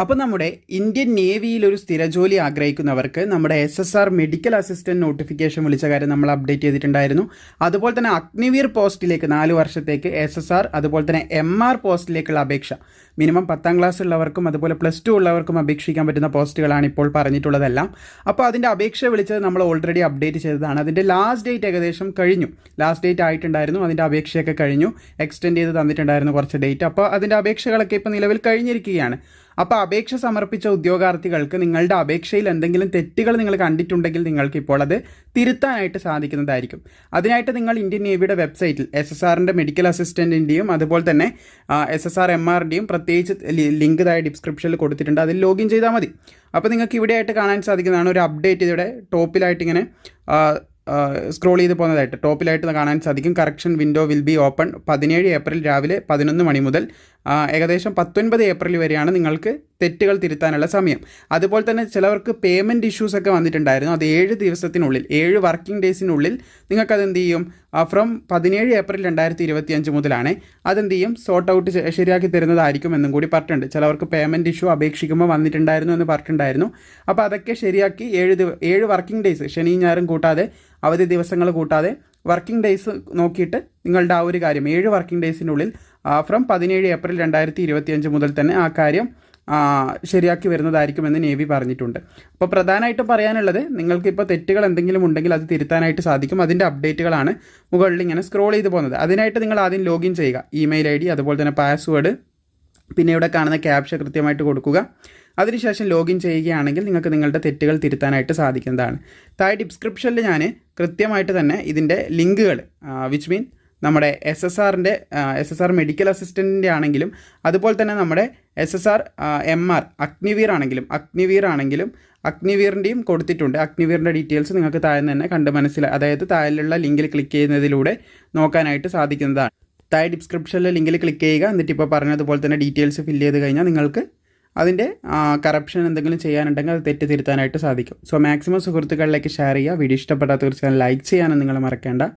അപ്പോൾ നമ്മുടെ ഇന്ത്യൻ നേവിയിൽ ഒരു സ്ഥിരജോലി ആഗ്രഹിക്കുന്നവർക്ക് നമ്മുടെ S S R medical assistant notification വിളിച്ച കാര്യം നമ്മൾ അപ്ഡേറ്റ് ചെയ്തിട്ടുണ്ടായിരുന്നു. അതുപോലെ തന്നെ അഗ്നിവീർ പോസ്റ്റിലേക്ക് നാല് വർഷത്തേക്ക് എസ് എസ് ആർ അതുപോലെ തന്നെ എം ആർ പോസ്റ്റിലേക്കുള്ള അപേക്ഷ. മിനിമം പത്താം ക്ലാസ് ഉള്ളവർക്കും അതുപോലെ പ്ലസ് ടു ഉള്ളവർക്കും അപേക്ഷിക്കാൻ പറ്റുന്ന പോസ്റ്റുകളാണ് ഇപ്പോൾ പറഞ്ഞിട്ടുള്ളതെല്ലാം. അപ്പോൾ അതിന്റെ അപേക്ഷ വിളിച്ചത് നമ്മൾ ഓൾറെഡി അപ്ഡേറ്റ് ചെയ്തതാണ്. അതിന്റെ ലാസ്റ്റ് ഡേറ്റ് ഏകദേശം കഴിഞ്ഞു. ലാസ്റ്റ് ഡേറ്റ് ആയിട്ടുണ്ടായിരുന്നു. അതിന്റെ അപേക്ഷയൊക്കെ കഴിഞ്ഞു. എക്സ്റ്റെൻഡ് ചെയ്ത് തന്നിട്ടുണ്ടായിരുന്നു കുറച്ച് ഡേറ്റ് അപ്പോൾ അതിന്റെ അപേക്ഷകളൊക്കെ ഇപ്പോൾ നിലവിൽ കഴിഞ്ഞിരിക്കുകയാണ്. അപ്പോൾ അപേക്ഷ സമർപ്പിച്ച ഉദ്യോഗാർത്ഥികൾക്ക് നിങ്ങളുടെ അപേക്ഷയിൽ എന്തെങ്കിലും തെറ്റുകൾ നിങ്ങൾ കണ്ടിട്ടുണ്ടെങ്കിൽ നിങ്ങൾക്ക് ഇപ്പോൾ അത് തിരുത്താനായിട്ട് സാധിക്കുന്നതായിരിക്കും. അതിനായിട്ട് നിങ്ങൾ ഇന്ത്യൻ നേവിയുടെ വെബ്സൈറ്റിൽ എസ് എസ് ആറിന്റെ മെഡിക്കൽ അസിസ്റ്റന്റിന്റെയും അതുപോലെ തന്നെ എസ് എസ് ആർ എം ആറിന്റെയും പ്രത്യേകിച്ച് ലിങ്ക് താഴെ ഡിസ്ക്രിപ്ഷനിൽ കൊടുത്തിട്ടുണ്ട്. അതിൽ ലോഗിൻ ചെയ്താൽ മതി. അപ്പോൾ നിങ്ങൾക്ക് ഇവിടെയായിട്ട് കാണാൻ സാധിക്കുന്നതാണ് ഒരു അപ്ഡേറ്റ് ഇതിവിടെ ടോപ്പിലായിട്ട് ഇങ്ങനെ സ്ക്രോൾ ചെയ്ത് പോകുന്നതായിട്ട്. ടോപ്പിലായിട്ട് കാണാൻ സാധിക്കും. Correction window will be open പതിനേഴ് ഏപ്രിൽ രാവിലെ പതിനൊന്ന് മണി മുതൽ. ഏകദേശം പത്തൊൻപത് ഏപ്രിൽ വരെയാണ് നിങ്ങൾക്ക് തെറ്റുകൾ തിരുത്താനുള്ള സമയം. അതുപോലെ തന്നെ ചിലവർക്ക് പേയ്മെന്റ് ഇഷ്യൂസ് ഒക്കെ വന്നിട്ടുണ്ടായിരുന്നു. അത് ഏഴ് ദിവസത്തിനുള്ളിൽ ഏഴ് വർക്കിംഗ് ഡേയ്സിനുള്ളിൽ നിങ്ങൾക്കത് എന്ത് ചെയ്യും? ഫ്രം പതിനേഴ് ഏപ്രിൽ രണ്ടായിരത്തി ഇരുപത്തി അഞ്ച് മുതലാണ് അതെന്ത് ചെയ്യും? സോർട്ട് ഔട്ട് ശരിയാക്കി തരുന്നതായിരിക്കും എന്നും കൂടി പറഞ്ഞിട്ടുണ്ട്. ചിലവർക്ക് പേയ്മെന്റ് ഇഷ്യൂ അപേക്ഷിക്കുമ്പോൾ വന്നിട്ടുണ്ടായിരുന്നു എന്ന് പറഞ്ഞിട്ടുണ്ടായിരുന്നു. അപ്പോൾ അതൊക്കെ ശരിയാക്കി ഏഴ് ഏഴ് വർക്കിംഗ് ഡേയ്സ് ശനിയും ഞായറും കൂട്ടാതെ അവധി ദിവസങ്ങൾ കൂട്ടാതെ വർക്കിംഗ് ഡേയ്സ് നോക്കിയിട്ട് നിങ്ങളുടെ ആ ഒരു കാര്യം ഏഴ് വർക്കിംഗ് ഡേയ്സിനുള്ളിൽ ഫ്രം പതിനേഴ് ഏപ്രിൽ രണ്ടായിരത്തി ഇരുപത്തിയഞ്ച് മുതൽ തന്നെ ആ കാര്യം ശരിയാക്കി വരുന്നതായിരിക്കുമെന്ന് നേവി പറഞ്ഞിട്ടുണ്ട്. അപ്പോൾ പ്രധാനമായിട്ടും പറയാനുള്ളത് നിങ്ങൾക്കിപ്പോൾ തെറ്റുകൾ എന്തെങ്കിലും ഉണ്ടെങ്കിൽ അത് തിരുത്താനായിട്ട് സാധിക്കും. അതിന്റെ അപ്ഡേറ്റുകളാണ് മുകളിൽ ഇങ്ങനെ സ്ക്രോൾ ചെയ്ത് പോകുന്നത്. അതിനായിട്ട് നിങ്ങൾ ആദ്യം ലോഗിൻ ചെയ്യുക. ഇമെയിൽ ഐ ഡി അതുപോലെ തന്നെ പാസ്വേഡ് പിന്നെ ഇവിടെ കാണുന്ന ക്യാപ്ഷ കൃത്യമായിട്ട് കൊടുക്കുക. അതിനുശേഷം ലോഗിൻ ചെയ്യുകയാണെങ്കിൽ നിങ്ങൾക്ക് നിങ്ങളുടെ തെറ്റുകൾ തിരുത്താനായിട്ട് സാധിക്കുന്നതാണ്. താഴെ ഡിസ്ക്രിപ്ഷനിൽ ഞാൻ കൃത്യമായിട്ട് തന്നെ ഇതിന്റെ ലിങ്കുകൾ വിച്ച് മീൻ നമ്മുടെ എസ് എസ് ആറിന്റെ എസ് എസ് ആർ മെഡിക്കൽ അസിസ്റ്റന്റിന്റെ ആണെങ്കിലും അതുപോലെ തന്നെ നമ്മുടെ S S R M R Agniveer ആണെങ്കിലും അഗ്നിവീർ ആണെങ്കിലും അഗ്നിവീറിന്റെയും കൊടുത്തിട്ടുണ്ട്. അഗ്നിവീറിന്റെ ഡീറ്റെയിൽസ് നിങ്ങൾക്ക് താഴെ തന്നെ കണ്ട് മനസ്സിലായി അതായത് താഴെയുള്ള ലിങ്കിൽ ക്ലിക്ക് ചെയ്യുന്നതിലൂടെ നോക്കാനായിട്ട് സാധിക്കുന്നതാണ്. താഴെ ഡിസ്ക്രിപ്ഷനിലെ ലിങ്കിൽ ക്ലിക്ക് ചെയ്യുക. എന്നിട്ട് ഇപ്പോൾ പറഞ്ഞതുപോലെ തന്നെ ഡീറ്റെയിൽസ് ഫില്ല് ചെയ്ത് കഴിഞ്ഞാൽ നിങ്ങൾക്ക് അതിന്റെ കറപ്ഷൻ എന്തെങ്കിലും ചെയ്യാനുണ്ടെങ്കിൽ അത് തെറ്റ് തിരുത്താനായിട്ട് സാധിക്കും. സോ മാക്സിമം സുഹൃത്തുക്കളിലേക്ക് ഷെയർ ചെയ്യുക. വീഡിയോ ഇഷ്ടപ്പെട്ടാൽ തീർച്ചയായും ലൈക്ക് ചെയ്യാനും നിങ്ങൾ മറക്കേണ്ട.